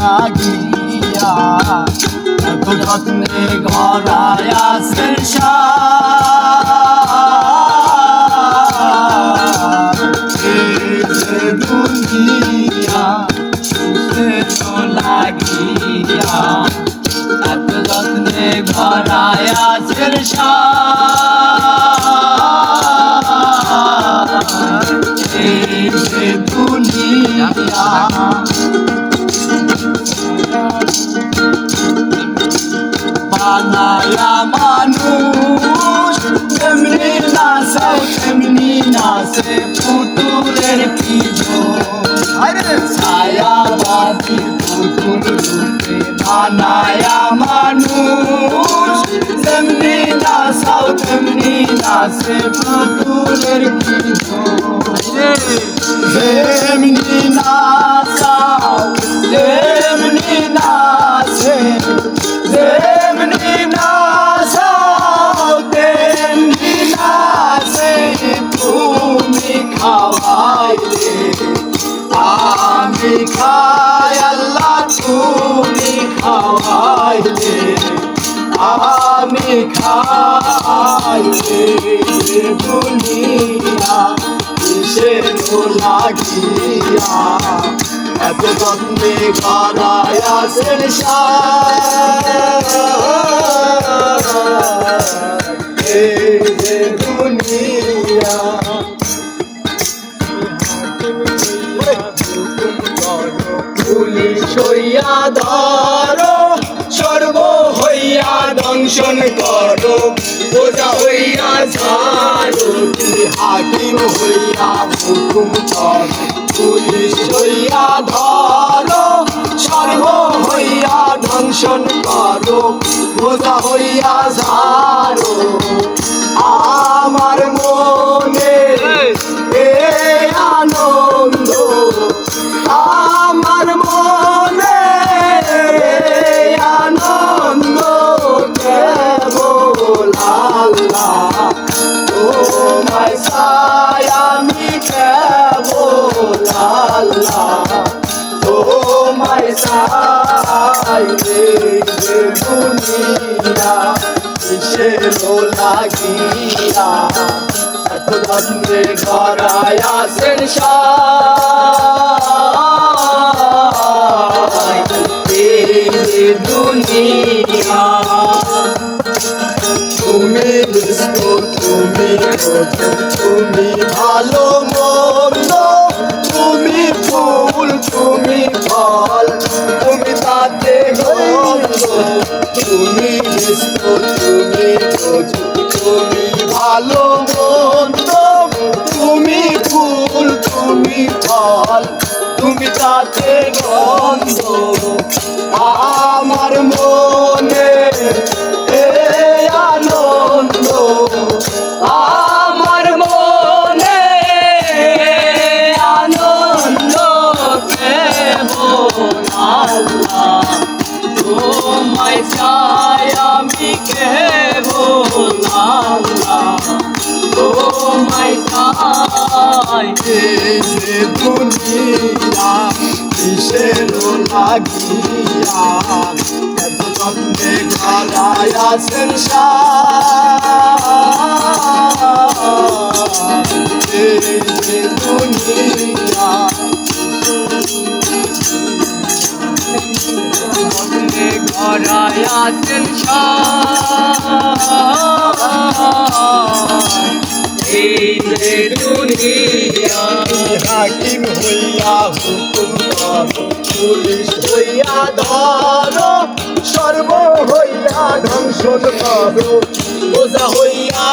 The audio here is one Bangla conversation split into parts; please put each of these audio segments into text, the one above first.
লাগিয়া এত যত্নে গড়ায় আসেন দুনিয়া লাগিয়া এত যত্নে গড়ায় আসেন বানায়া মানুষ তেমনি নাচে তেমনি নাচে পুতুলের পিছনে ছায়াবাদী পুতুল রূপে বানায়া মানুষ তেমনি নাচাও তেমনি নাচে পুতুলের পিছনে তেমনি নাচাও খাওয়াইলে আমি খাইলে দুনিয়া কিসের লাগিয়া এত দ্বন্দ্বে গড়ায় আসেন দুনিয়া। পুলিশ ধরো। সর্ব হইয়া দংশন করো। বোঝা হইয়া ছাড়ো, তুমি হাকিম হইয়া হুকুম করো। পুলিশ হইয়া ধরো, সর্ব হইয়া দংশন করো। বোঝা হইয়া ছাড়ো, আমার চাই যে দুনিয়া কিসের লাগিয়া এত দ্বন্দ্বে গড়ায় আসেন দুনিয়া তুমি তুমি তুমি ভালো তুমি তুমি তুমি ভালো মন্দ তুমি ফুল তুমি ফল তুমি তাতে গন্ধ। আমার মনে তোমায় চাই, আমি কেবল আল্লাহ তোমায় চাই যে দুনিয়া কিসের লাগিয়া। এত যত্নে আসেন এই গড়ায় এই যে দুনিয়া, হাকিম হইয়া হুকুম পুলিশ হইয়া ধরো, সর্ব হইয়া ধ্বংসন করো। বোঝা হইয়া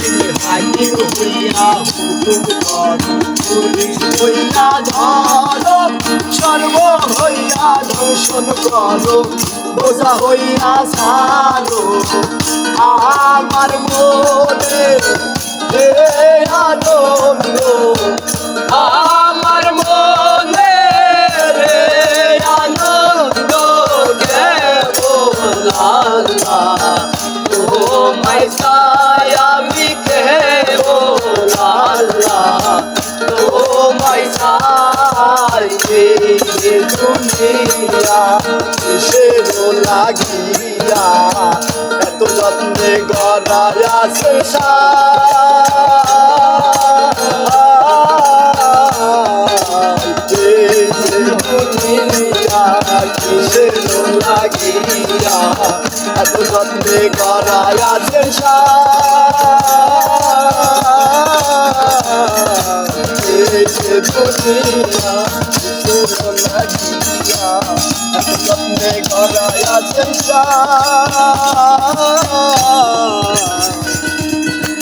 তুমি হাকিম হইয়া হুকুম পুলিশ হইয়া ধরো, সর্ব হইয়া দর্শন করো বোঝা হইয়া সারো আমার মনে হে আনন্দ আল্লাহ তোমায় কিসের লাগিয়া এত যত্নে গড়ায়া দুনিয়া কিসের লাগিয়া এত যত্নে গড়ায়া যে দুনিয়া কিসের লাগিয়া এত যত্নে গড়ায়া সংসার